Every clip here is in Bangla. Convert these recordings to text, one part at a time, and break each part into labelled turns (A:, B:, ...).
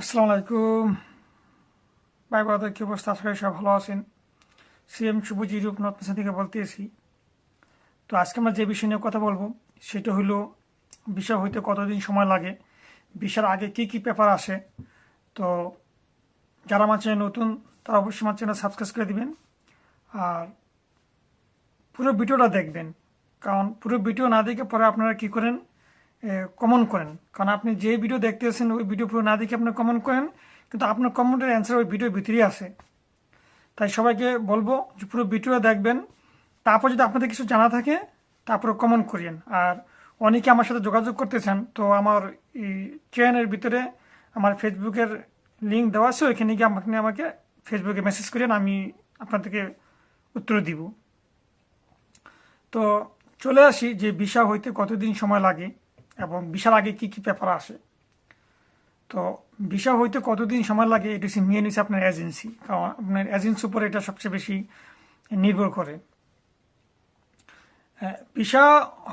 A: আসসালামু আলাইকুম। ভাই বাদের কি অবস্থা? আশা সব ভালো আছেন। সিএম শুভজি রূপনাথ পেশা থেকে বলতেছি। তো আজকে আমরা যে বিষয় নিয়ে কথা বলব, সেটা হলো বিষয় হইতে কতদিন সময় লাগে, বিষয়ের আগে কি কি পেপার আসে। তো যারা আমার নতুন, তারা অবশ্যই আমার চ্যানেল সাবস্ক্রাইব করে দিবেন। আর পুরো ভিডিওটা দেখবেন। কারণ পুরো ভিডিও না দেখে পরে আপনারা কি করেন? কমন করেন। কারণ আপনি যে ভিডিও দেখতেছেন ওই ভিডিও পুরো না দেখে আপনি কমন করেন, কিন্তু আপনার কমেন্টের অ্যান্সার ওই ভিডিওর ভিতরেই আছে তাই সবাইকে বলব যে পুরো ভিডিওটা দেখবেন, তারপর যদি আপনাদের কিছু জানা থাকে, তারপরে কমন করিয়েন। আর অনেকে আমার সাথে যোগাযোগ করতে চান তো আমার এই চ্যানেলের ভিতরে আমার ফেসবুকের লিঙ্ক দেওয়া আছে, ওইখানে গিয়ে আপনি আমাকে ফেসবুকে মেসেজ করেন আমি আপনাদেরকে উত্তর দিব। তো চলে আসি যে ভিসা হইতে কতদিন সময় লাগে। এবং ভিসার আগে কি কি পেপার আসে? তো ভিসা হইতে কতদিন সময় লাগে এটা হচ্ছে মেন হচ্ছে আপনার এজেন্সি কারণ আপনার এজেন্সির উপরে এটা সবচেয়ে বেশি নির্ভর করে। ভিসা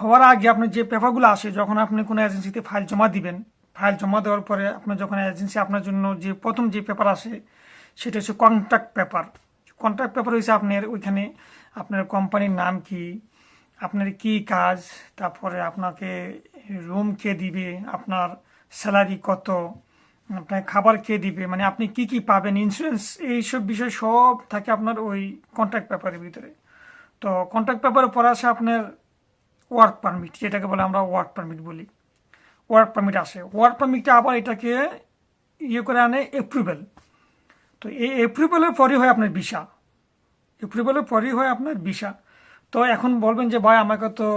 A: হওয়ার আগে আপনার যে পেপারগুলো আসে, যখন আপনি কোনো এজেন্সিতে ফাইল জমা দিবেন ফাইল জমা দেওয়ার পরে আপনার যখন এজেন্সি আপনার জন্য যে প্রথম যে পেপার আসে, সেটা হচ্ছে কন্ট্রাক্ট পেপার কন্ট্রাক্ট পেপার হচ্ছে আপনার ওইখানে আপনার কোম্পানির নাম কি আপনার কি কাজ? তারপরে আপনাকে রুম কে দিবে? আপনার স্যালারি কত? আপনার খাবার কে দিবে? মানে আপনি কি কি পাবেন? ইন্স্যুরেন্স এইসব বিষয় সব থাকে আপনার ওই কন্ট্রাক্ট পেপারের ভিতরে। তো কন্ট্রাক্ট পেপারে পরে আসে আপনার ওয়ার্ক পারমিট যেটাকে বলে আমরা ওয়ার্ক পারমিট বলি। ওয়ার্ক পারমিট আসে। ওয়ার্ক পারমিটটা আবার এটাকে ইয়ে করে আনে এপ্রুভেল তো এই এপ্রুভেলের পরই হয় আপনার ভিসা এপ্রুভেলের পরই হয় আপনার ভিসা তো এখন বলবেন যে, ভাই, আমাকে তো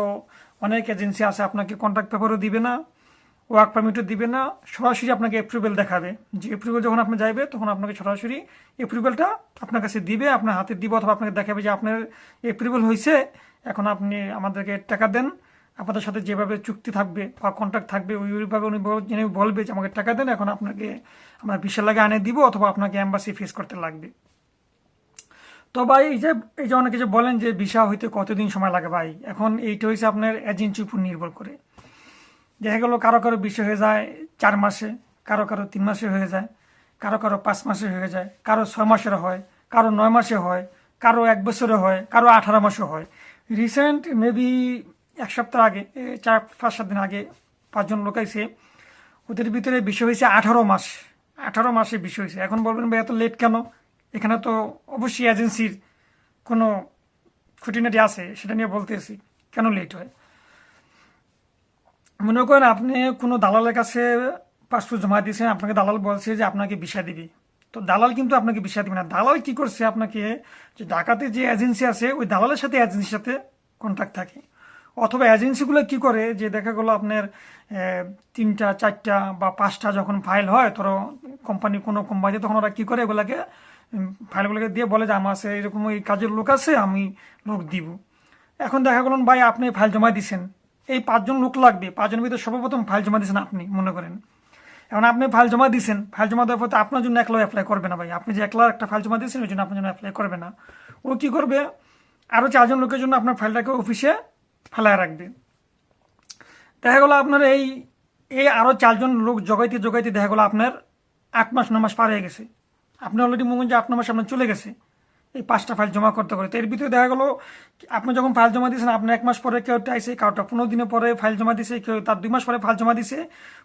A: অনেক এজেন্সি আছে, আপনাকে কন্ট্রাক্ট পেপারও দিবে না ওয়ার্ক পারমিটও দিবে না, সরাসরি আপনাকে এপ্রুভেল দেখাবে। যে এপ্রুভেল যখন আপনি যাইবে, তখন আপনাকে সরাসরি এপ্রুভেলটা আপনার কাছে দিবে, আপনার হাতে দিব অথবা আপনাকে দেখাবে যে আপনার এপ্রুভেল হয়েছে এখন আপনি আমাদেরকে টাকা দেন, আপনাদের সাথে যেভাবে চুক্তি থাকবে বা কন্ট্রাক্ট থাকবে ওইভাবে উনি বলবে যে, আমাকে টাকা দেন, এখন আপনাকে আমরা বিশাল লাগে আনে দিব অথবা আপনাকে অ্যাম্বাসি ফেস করতে লাগবে। তো ভাই, এই যে এই যে অনেকে যে বলেন যে ভিসা হইতে কতদিন সময় লাগে ভাই, এখন এইটা হয়েছে আপনার এজেন্সির উপর নির্ভর করে। দেখা গেলো কারও কারও বিষয় হয়ে যায় চার মাসে, কারও কারও তিন মাসে হয়ে যায়, কারও কারও পাঁচ মাসে হয়ে যায়, কারও ছয় মাসের হয়, কারও নয় মাসে হয়, কারও এক বছরে হয়, কারও আঠারো মাসে হয়। রিসেন্ট মেবি এক সপ্তাহ আগে চার, পাঁচ, সাত দিন আগে পাঁচজন লোক আইসে ওদের ভিতরে বিষয় হয়েছে আঠারো মাস, আঠারো মাসে বিষয় হয়েছে এখন বলবেন ভাই, এত লেট কেন? এখানে তো অবশ্যই এজেন্সির কোনো খুঁটিনাটি আছে, সেটা নিয়ে বলতেছি, কেন লেট হয়? মনে করেন আপনি কোনো দালালের কাছে পাসপোর্ট জমা দিয়েছেন, আপনাকে দালাল বলছে যে আপনাকে ভিসা দিবি। তো দালাল কিন্তু আপনাকে ভিসা দিবে না। দালাল কি করছে আপনাকে যে ঢাকাতে যে এজেন্সি আছে, ওই দালালের সাথে এজেন্সির সাথে কন্ট্যাক্ট থাকে। অথবা এজেন্সিগুলো কি করে? যে দেখা গেলো আপনার তিনটা, চারটা বা পাঁচটা যখন ফাইল হয়, ধরো কোম্পানি কোনো কোম্পানি তখন ওরা কি করে? এগুলাকে ফাইলগুলোকে দিয়ে বলে যে আমার কাছে এরকম এই কাজের লোক আছে, আমি লোক দিব। এখন দেখা গেল, ভাই আপনি ফাইল জমা দিছেন। এই পাঁচজন লোক লাগবে, পাঁচজনের ভিতরে সর্বপ্রথম ফাইল জমা দিয়েছেন আপনি, মনে করেন। এখন আপনি ফাইল জমা দিয়েছেন ফাইল জমা দেওয়ার পর আপনার জন্য একলা অ্যাপ্লাই করবে না ভাই। আপনি যে একলা একটা ফাইল জমা দিয়েছেন, ওই জন্য আপনার জন্য অ্যাপ্লাই করবে না। ও কি করবে? আরও চারজন লোকের জন্য আপনার ফাইলটাকে অফিসে ফেলায় রাখবে। দেখা গেলো, আপনার এই এই আরও চারজন লোক জগাইতে জগাইতে দেখা গেলো, আপনার আট মাস, ন মাস পার হয়ে গেছে। আপনি অলরেডি মনে যে আট ন মাস আপনার চলে গেছে। এই পাঁচটা ফাইল জমা করতে করে তো এর ভিতরে দেখা গেলো, আপনি যখন ফাইল জমা দিয়েছেন, আপনার এক মাস পরে কেউ আইসে কাউটা পনেরো দিনের পরে ফাইল জমা দিছে, কেউ তার দুই মাস পরে ফাইল জমা দিছে।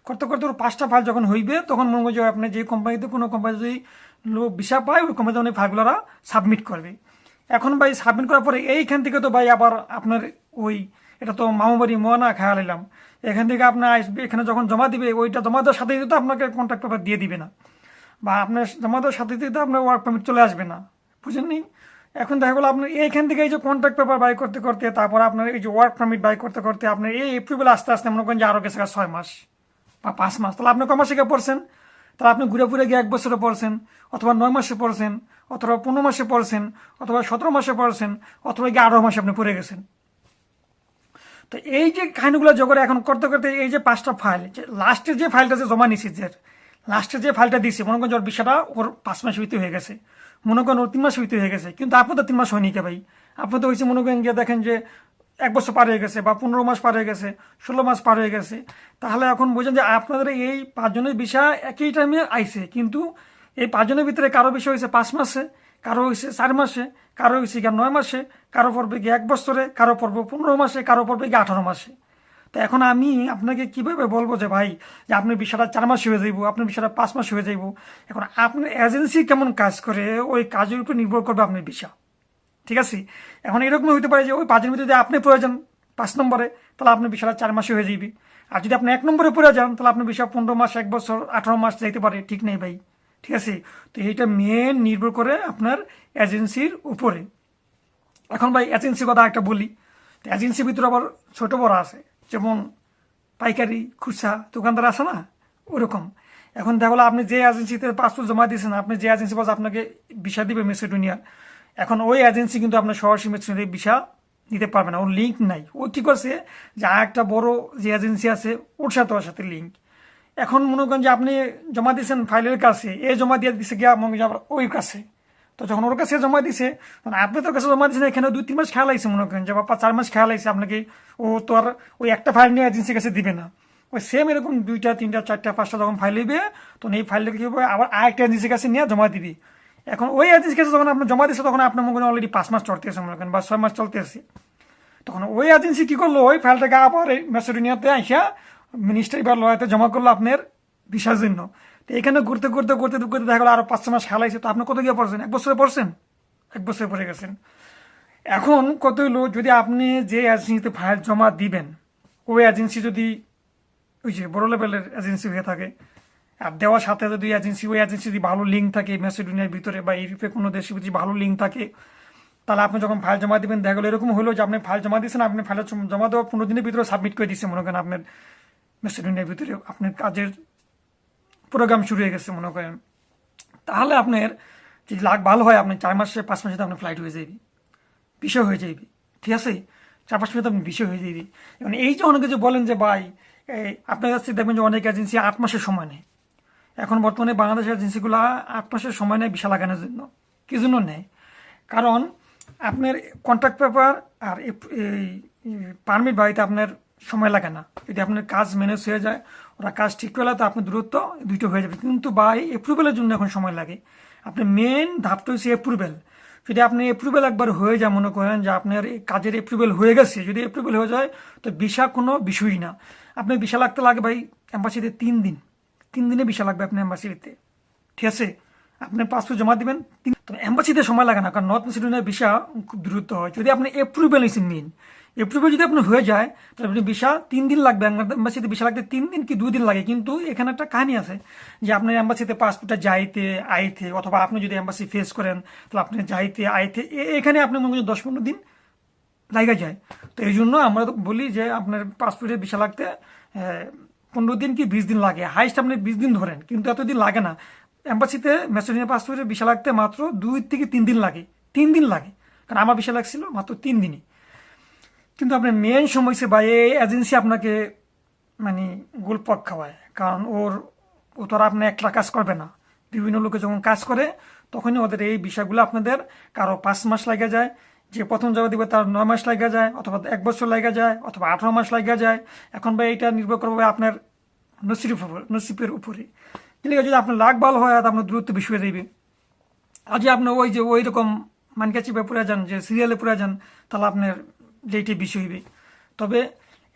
A: করতে করতে ওর পাঁচটা ফাইল যখন হইবে, তখন মনে করেন যে আপনি যে কোম্পানিতে কোনো কোম্পানি যদি ভিসা পায়, ওই কোম্পানিতে এই ফাইলগুলোরা সাবমিট করবে। এখন ভাই সাবমিট করার পরে এইখান থেকে তো ভাই আবার আপনার ওই, এটা তো মামুবাড়ি মোয়ানা খেয়াল এলাম। এখান থেকে আপনার আসবে, এখানে যখন জমা দিবে, ওইটা জমা দেওয়ার সাথে তো আপনাকে কন্ট্যাক্ট পেপার দিয়ে দিবে না। বা আপনার জমা দেওয়ার সাথে তো আপনার ওয়ার্ক পারমিট চলে আসবে না, বুঝেননি? এখন দেখা গেলো আপনার এইখান থেকে এই যে কন্ট্রাক্ট পেপার বাই করতে করতে, তারপর আপনার এই যে ওয়ার্ক পারমিট বাই করতে করতে আপনার এই এপ্রিল আস্তে আস্তে মনে করেন যে আরও গেছে ছয় মাস বা পাঁচ মাস। তাহলে আপনি কমাসে গিয়ে পড়ছেন? তাহলে আপনি ঘুরে ঘুরে গিয়ে এক বছরে পড়ছেন, অথবা নয় মাসে পড়ছেন, অথবা পনেরো মাসে পড়ছেন, অথবা সতেরো মাসে পড়ছেন, অথবা গিয়ে আঠারো মাসে আপনি পড়ে গেছেন। তো এই যে কাহিনীগুলো জোগাড় এখন করতে করতে এই যে পাঁচটা ফাইল যে লাস্টের যে ফাইলটা যে জমা নিছি যে লাস্টের যে ফাইলটা দিছে মনে করেন ওর বিষয়টা ওর পাঁচ মাস হইতে হয়ে গেছে। মনে করেন ওর তিন মাস হইতে হয়ে গেছে। কিন্তু আপনার তো তিন মাস হয়নি কে ভাই? আপনি তো হয়েছে মনে করেন গিয়ে দেখেন যে এক বছর পার হয়ে গেছে বা পনেরো মাস পার হয়ে গেছে, ষোলো মাস পার হয়ে গেছে। তাহলে এখন বোঝেন যে আপনাদের এই পাঁচজনের বিষয় একই টাইমে আইছে। কিন্তু এই পাঁচজনের ভিতরে কারও বিষয় হয়েছে পাঁচ মাসে, কারও হয়েছে চার মাসে, কারও হয়েছে গিয়ে নয় মাসে, কারও পড়বে গিয়ে এক বছরে, কারও পড়বে পনেরো মাসে, কারও পড়বে গিয়ে আঠারো মাসে। তো এখন আমি আপনাকে কীভাবে বলব যে ভাই, যে আপনার বিষয়টা চার মাস হয়ে যাইব আপনার বিষয়টা পাঁচ মাস হয়ে যাইব, এখন আপনার এজেন্সি কেমন কাজ করে, ওই কাজের উপর নির্ভর করবে আপনার বিষয়। ঠিক আছে? এখন এরকম হতে পারে যে ওই পাঁচের ভিতরে যদি আপনি প্রয়োজন পাঁচ নম্বরে, তাহলে আপনার বিষয়টা চার মাসে হয়ে যাবে আর যদি আপনি এক নম্বরে পড়ে যান, তাহলে আপনার বিষয় পনেরো মাস, এক বছর, আঠারো মাস যাইতে পারে। ঠিক নেই ভাই। ঠিক আছে? তো এইটা মেন নির্ভর করে আপনার এজেন্সির উপরে। এখন ভাই এজেন্সির কথা একটা বলি। তো এজেন্সির ভিতরে আবার ছোট বড় আছে। যেমন পাইকারি, খুচরা দোকানদার আছে না? ওরকম। এখন দেখা আপনি যে এজেন্সিতে পাসপোর্ট জমা দিয়েছেন, আপনি যে এজেন্সি বলছে আপনাকে ভিসা দিবে মেসিডোনিয়া এখন ওই এজেন্সি কিন্তু আপনার সরাসরি মেসিডোনিয়া ভিসা দিতে পারবে না, ওর লিঙ্ক নাই। ও কি করছে যে আর একটা বড় যে এজেন্সি আছে, ওর সাথে ওর সাথে লিঙ্ক এখন মনে করেন যে আপনি জমা দিয়েছেন ফাইলের কাছে, এ জমা দিয়ে দিছে গিয়া মনে ওই কাছে। তো যখন ওর কাছে জমা দিছে, তখন আপনি তোর কাছে জমা দিয়েছেন এখানে দুই, তিন মাস খেয়াল আইছে মনে করেন যে বা পাঁচ চার মাস খেয়াল আইছে আপনাকে, ও তো আর ওই একটা ফাইল নিয়ে এজেন্সির কাছে দিবে না। ওই সেম এরকম দুইটা, তিনটা, চারটা, পাঁচটা যখন ফাইল দিবে তখন এই ফাইলটা কি হবে, আবার আরেকটা এজেন্সির কাছে নিয়ে জমা দিবি। এখন ওই এজেন্সির কাছে যখন আপনি জমা দিচ্ছে তখন আপনার মনে করেন অলরেডি পাঁচ মাস চলতে চলতেছে মনে করেন, বা ছয় মাস চলতে চলতেছে তখন ওই এজেন্সি কি করল, ওই ফাইলটাকে আবার মেসিডোনিয়াতে আইসা মিনিস্ট্রি বা লয়াতে জমা করল আপনার ভিসার জন্য। তো এখানে ঘুরতে ঘুরতে ঘুরতে ঘুরতে দেখা গেলো আরও পাঁচ মাস খেলাইছে তো আপনি কত গিয়ে পড়ছেন? এক বছরে পড়ছেন? এক বছরে পড়ে গেছেন। এখন কত হলো যদি আপনি যে এজেন্সিতে ফাইল জমা দিবেন, ওই এজেন্সি যদি ওই যে বড় লেভেলের এজেন্সি হয়ে থাকে, আর দেওয়ার সাথে যদি এজেন্সি ওই এজেন্সি যদি ভালো লিঙ্ক থাকে মেসিডোনিয়ার ভিতরে বা ইউরোপে কোনো দেশে যদি ভালো লিঙ্ক থাকে, তাহলে আপনি যখন ফাইল জমা দিবেন, দেখা গেলো এরকম হলো যে আপনি ফাইল জমা দিয়েছেন, আপনি ফাইল জমা দেওয়া পনেরো দিনের ভিতরে সাবমিট করে দিচ্ছেন মনে করেন আপনার মেসিডোনিয়ার ভিতরে, আপনার কাজের প্রোগ্রাম শুরু হয়ে গেছে, মনে করেন। তাহলে আপনার যদি লাখ ভালো হয়, আপনি চার মাসে পাঁচ মাসে আপনার ফ্লাইট হয়ে যাবে বিষয় হয়ে যাবে ঠিক আছে? চার পাঁচ মাসে আপনি বিষয় হয়ে যাবে এবং এই যে অনেকে যে বলেন যে, ভাই, এই আপনার কাছে দেখবেন যে অনেক এজেন্সি আট মাসের সময় নেয়। এখন বর্তমানে বাংলাদেশের এজেন্সিগুলো আট মাসের সময় নেয় বিশা লাগানোর জন্য। কী জন্য নেয়? কারণ আপনার কন্ট্রাক্ট পেপার আর এই পারমিট বাড়িতে আপনার সময় লাগে না। যদি আপনার কাজ ম্যানেজ হয়ে যায়, ওরা কাজ ঠিক করলে তো আপনার দূরত্ব দুইটো হয়ে যাবে। কিন্তু বাই অ্যাপ্রুভেলের জন্য এখন সময় লাগে। আপনার মেন ধাপটা হচ্ছে অ্যাপ্রুভেল যদি আপনি অ্যাপ্রুভেল একবার হয়ে যায়, মনে করেন যে আপনার কাজের অ্যাপ্রুভেল হয়ে গেছে, যদি অ্যাপ্রুভেল হয়ে যায়, তো ভিসা কোনো বিষয়ই না। আপনার ভিসা লাগতে লাগে ভাই অ্যাম্বাসিতে তিন দিন। তিন দিনে ভিসা লাগবে আপনার অ্যাম্বাসিতে ঠিক আছে? আপনি পাসপোর্ট জমা দিবেন তবে অ্যাম্বাসিতে সময় লাগে না, কারণ নর্থ মেসিডোনিয়ার ভিসা খুব দ্রুত হয়। যদি আপনি অ্যাপ্রুভেল হয়েছে মেন অ্যাপ্রুভেল যদি আপনি হয়ে যায়, তাহলে আপনি ভিসা তিন দিন লাগবে অ্যাম্বাসিতে ভিসা লাগতে তিন দিন কি দুই দিন লাগে? কিন্তু এখানে একটা কাহিনী আছে যে আপনার অ্যাম্বাসিতে পাসপোর্টটা যাইতে, আইতে, অথবা আপনি যদি অ্যাম্বাসি ফেস করেন, তাহলে আপনি যাইতে, আইতে এখানে আপনি মনে দশ পনেরো দিন লাগা যায়। তো এই জন্য আমরা বলি যে আপনার পাসপোর্টের ভিসা লাগতে পনেরো দিন কি বিশ দিন লাগে? হাইস্ট আপনি বিশ দিন ধরেন, কিন্তু এতদিন লাগে না। এম্বাসিতে মেসোনিয়া পাসপোর্টে ভিসা লাগতে মাত্র দুই থেকে তিন দিন লাগে। তিন দিন লাগে। কারণ আমার ভিসা লাগছিল মাত্র তিন দিনই। কিন্তু আপনার মেন সমস্যা বা এই এজেন্সি আপনাকে মানে গোলপক খাওয়ায়। কারণ ওর, ও তো আর আপনি একলা কাজ করবে না। বিভিন্ন লোকে যখন কাজ করে, তখনই ওদের এই বিষয়গুলো আপনাদের কারও পাঁচ মাস লাগে যায়। যে প্রথম জমা দিবে তার নয় মাস লাগা যায়, অথবা এক বছর লাগা যায়, অথবা আঠারো মাস লাগা যায়। এখন ভাই এটা নির্ভর করবে আপনার নসির উপর উপরে। কিন্তু যদি আপনার লাখ ভালো হয় তো আপনার দূরত্ব বেশি হয়ে যাবে আর যে আপনি ওই যে ওই রকম মানকাচি পুরা যান, যে সিরিয়ালে পুরা যান, তাহলে আপনার লেটে বেশি হইবে। তবে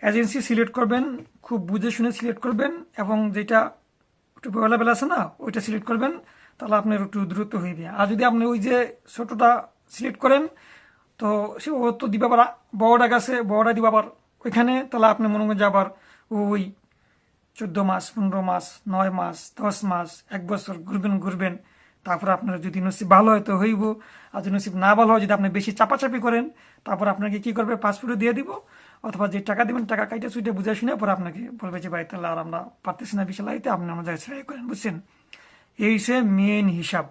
A: এজেন্সি সিলেক্ট করবেন, খুব বুঝে শুনে সিলেক্ট করবেন, এবং যেটা একটু অ্যাভেলেবেল আছে না, ওইটা সিলেক্ট করবেন, তাহলে আপনার একটু দ্রুত হইবে। আর যদি আপনি ওই যে ছোটোটা সিলেক্ট করেন, তো সে ও তো দিবে আবার বড়টা গেছে বড়টা দিবে আবার ওইখানে, তাহলে আপনি মনে করেন যে আবার ওই চোদ্দ মাস, পনেরো মাস, নয় মাস, দশ মাস, এক বছর ঘুরবেন ঘুরবেন। তারপর আপনার যদি নসিব ভালো হয় তো হইব। আর যদি নসিব না ভালো হয়, যদি আপনি বেশি চাপাচাপি করেন, তারপর আপনাকে কি করবে? পাসপোর্টে দিয়ে দিব। অথবা যে টাকা দিবেন, টাকা কাইটা সুইটা বুঝে শুনে পরে আপনাকে বলবে যে, ভাই, তাহলে আর আমরা পারতেছি না বিশাল আইতে আপনি আমার জায়গায় সেলাই করেন। বুঝছেন? এই সে মেন হিসাব।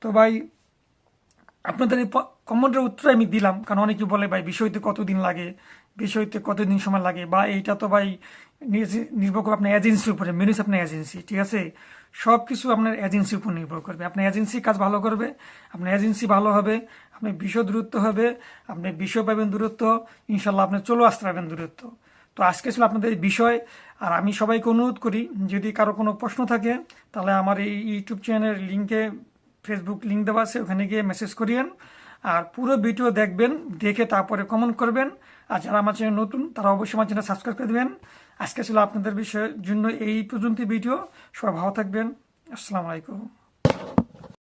A: তো ভাই, আপনাদের এই কমেন্টের উত্তর আমি দিলাম। কারণ অনেকে বলে, ভাই, বিষয়তে কতদিন লাগে? বিষয়তে কতদিন সময় লাগে? বা এইটা তো ভাই নির্ভর করবে আপনার এজেন্সির উপরে মেনুস আপনার এজেন্সি ঠিক আছে? সব কিছু আপনার এজেন্সির উপর নির্ভর করবে। আপনার এজেন্সি কাজ ভালো করবে, আপনার এজেন্সি ভালো হবে আপনি বিশ্ব দূরত্ব হবে আপনি বিশ্ব পাবেন দূরত্ব, ইনশাল্লাহ আপনি চলে আসতে পারবেন দূরত্ব। তো আজকে ছিল আপনাদের বিষয়, আর আমি সবাইকে অনুরোধ করি, যদি কারও কোনো প্রশ্ন থাকে, তাহলে আমার এই ইউটিউব চ্যানেলের লিঙ্কে ফেসবুক লিঙ্ক দেওয়া আছে, ওখানে গিয়ে মেসেজ করিয়েন। আর পুরো ভিডিও দেখবেন, দেখে তারপরে কমেন্ট করবেন। আর যারা আমার চ্যানেল নতুন, তারা অবশ্যই আমার চ্যানেল সাবস্ক্রাইব করে দেবেন। আজকে ছিল আপনাদের বিষয়ের জন্য এই পর্যন্ত ভিডিও সবাই ভালো থাকবেন। আসসালামু আলাইকুম।